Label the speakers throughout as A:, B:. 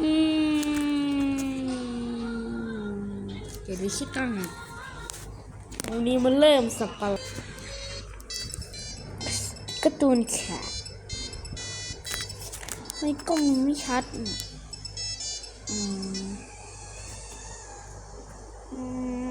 A: อืมเดี๋ยวดูชื่อตั้งวันนี้มันเริ่มสับปะรดการ์ตูนแขกไม่กล้องไม่ชัดอืมอืม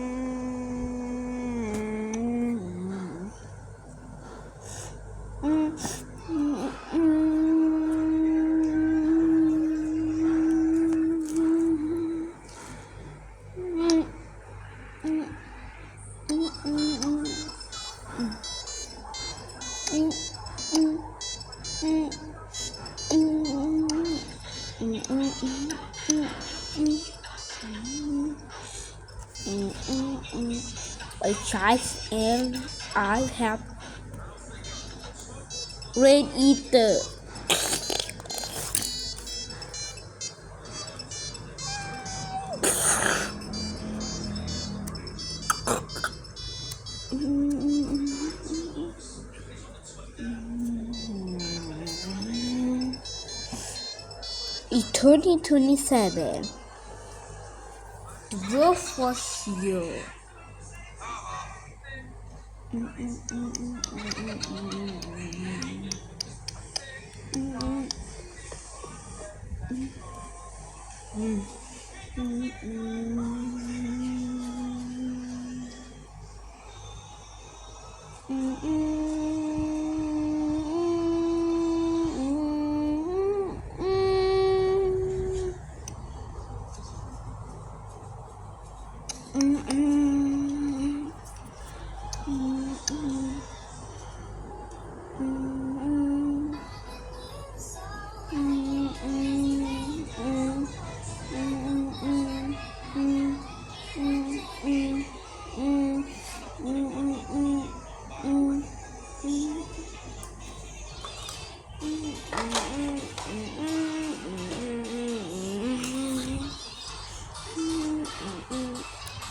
A: I try and I have red eater. It's 2027. The world was you. Mm-hmm.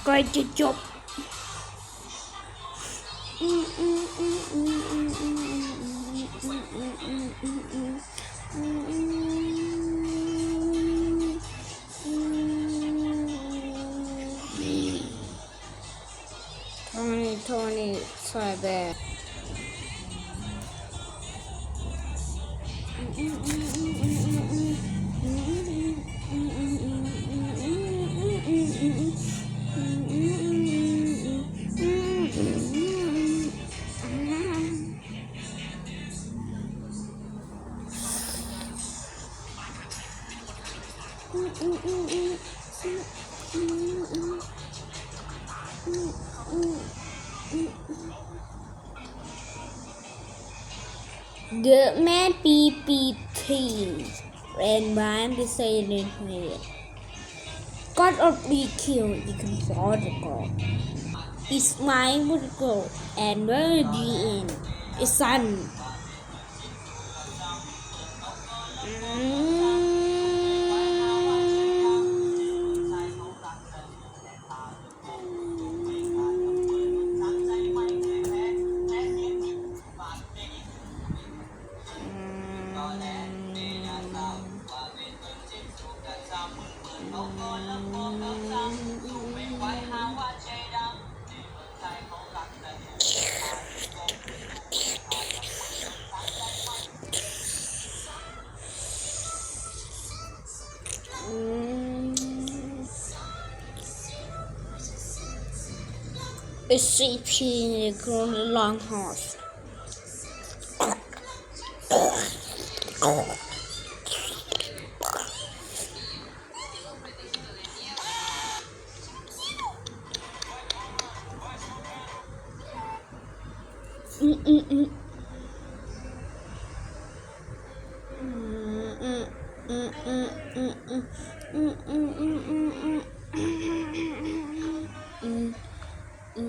A: subscribe to job. Tony, Tony, try that. Mm-mm-mm. The man PPT and one decided here. God of the kill the consortical. His mind would go and where the end. His son SCP and grown long horse. mm mm mm Mm-mm-mm-mm-mm-mm-mm-mm-mm. วัน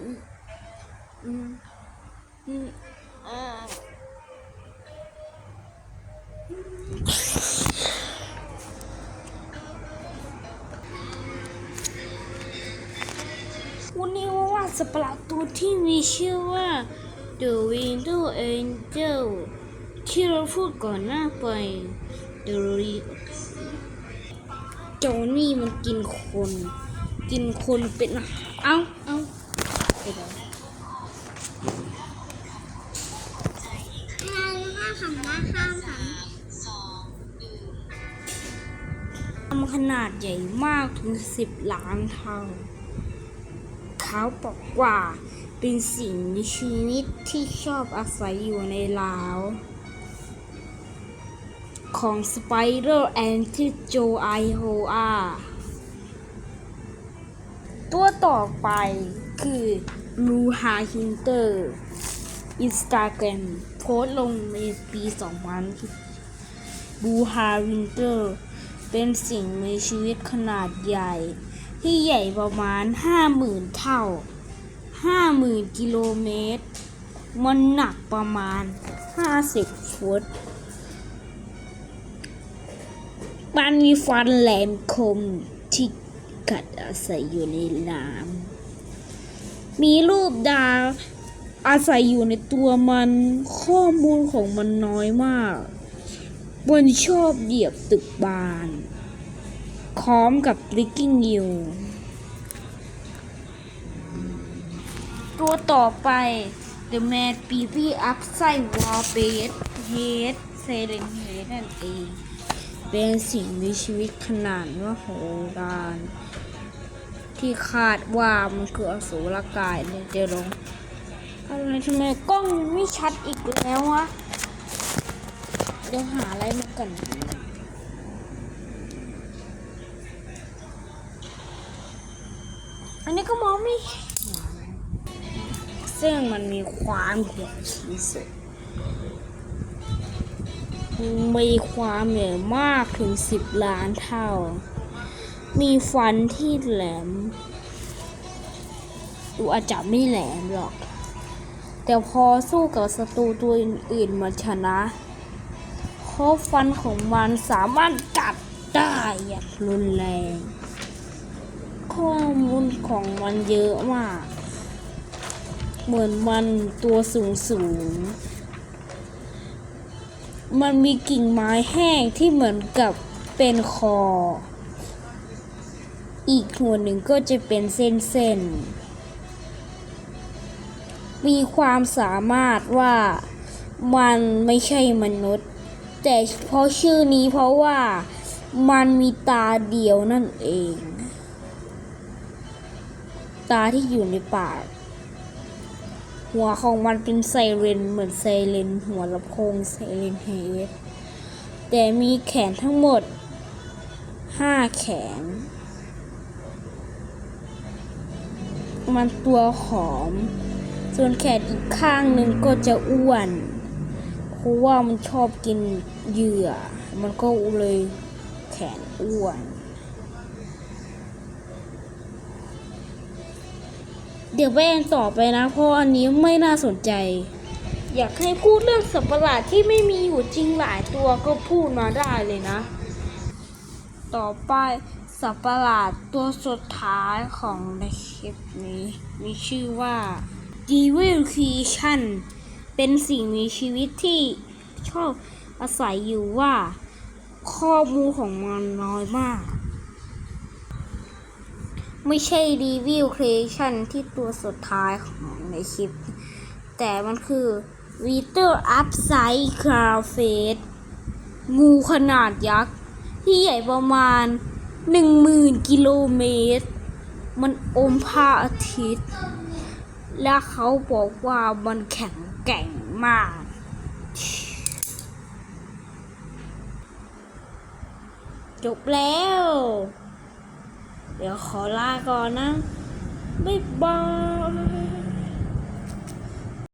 A: นี้ว่าสัประหลาตัวที่มีชื่อว่า The Window Angel ที่เราพูดก่อนหน้าไป The Re โจนี่มันกินคน กินคนเป็นอาหารเอาเอา ไปเลย
B: ห้าห้าคำนะห้าค
A: ทำขนาดใหญ่มากถึงสิบล้านเท่าเขาบอกว่าเป็นสิ่งมีชีวิตที่ชอบอาศัยอยู่ในลาว ของสไปเดอร์แอนที่โจไอโฮอา ตัวต่อไปคือลูฮาฮินเตอร์อินสตาแกรมโพสลงในปี2000บูฮาวินเตอร์เป็นสิ่งมีชีวิตขนาดใหญ่ ที่ใหญ่ประมาณ 50,000 เท่า 50,000 กิโลเมตร มันหนักประมาณ 50 ฟุตมันมีฟันแหลมคมที่ กัดอาศัยอยู่ในน้ำมีรูปดาวอาศัยอยู่ในตัวมันข้อมูลของมันน้อยมากมันชอบเหยียบตึกบานพร้อมกับลิกกิ้งยูตัวต่อไป The Man p e p y Up ไส้วอลเบสเฮดเซเลนเฮดนั่นเอง เป็นสิ่งมีชีวิตขนาดมโหฬาร ที่คาดว่ามันคืออสูรกายเนี่ยเจอลงอะไรทำไมกล้องมันไม่ชัดอีกแล้ววะเดี๋ยวหาอะไรมากันอันนี้ก็มองไม่ซึ่งมันมีความใหญ่ที่สุดมีความใหญ่มากถึงสิบล้านเท่า มีฟันที่แหลมดูอาจจะไม่แหลมหรอก แต่พอสู้กับศัตรูตัวอื่นๆมันชนะเพราะฟันของมันสามารถกัดได้อย่างรุนแรง ข้อมูลของมันเยอะมาก เหมือนมันตัวสูงสูง มันมีกิ่งไม้แห้งที่เหมือนกับเป็นคอ อีกหัวหนึ่งก็จะเป็นเส้นๆ มีความสามารถว่ามันไม่ใช่มนุษย์ แต่เพราะชื่อนี้เพราะว่ามันมีตาเดียวนั่นเอง ตาที่อยู่ในปากหัวของมันเป็นไซเรนเหมือนไซเรนหัวลำโพงไซเรนเฮดแต่มีแขนทั้งหมดห้าแขน มันตัวหอม ส่วนแขนอีกข้างหนึ่งก็จะอ้วนเพราะว่ามันชอบกินเหยื่อ มันก็เลยแขนอ้วน เดี๋ยวไปอ่นต่อไปนะ เพราะอันนี้ไม่น่าสนใจ อยากให้พูดเรื่องสัตว์ประหลาดที่ไม่มีอยู่จริงหลายตัวก็พูดมาได้เลยนะ ต่อไป สัตว์ประหลาดตัวสุดท้ายของในคลิปนี้ มีชื่อว่า Devil Creation เป็นสิ่งมีชีวิตที่ชอบอาศัยอยู่ว่า ข้อมูลของมันน้อยมาก ไม่ใช่ Devil Creation ที่ตัวสุดท้ายของในคลิป แต่มันคือ v i t e r Upside c r a f a c e งูขนาดยักษ์ ที่ใหญ่ประมาณ 10,000กิโลเมตร มันอมพระอาทิตย์ และเขาบอกว่ามันแข็งแกร่งมาก จบแล้ว เดี๋ยวขอลาก่อนนะ บ๊ายบาย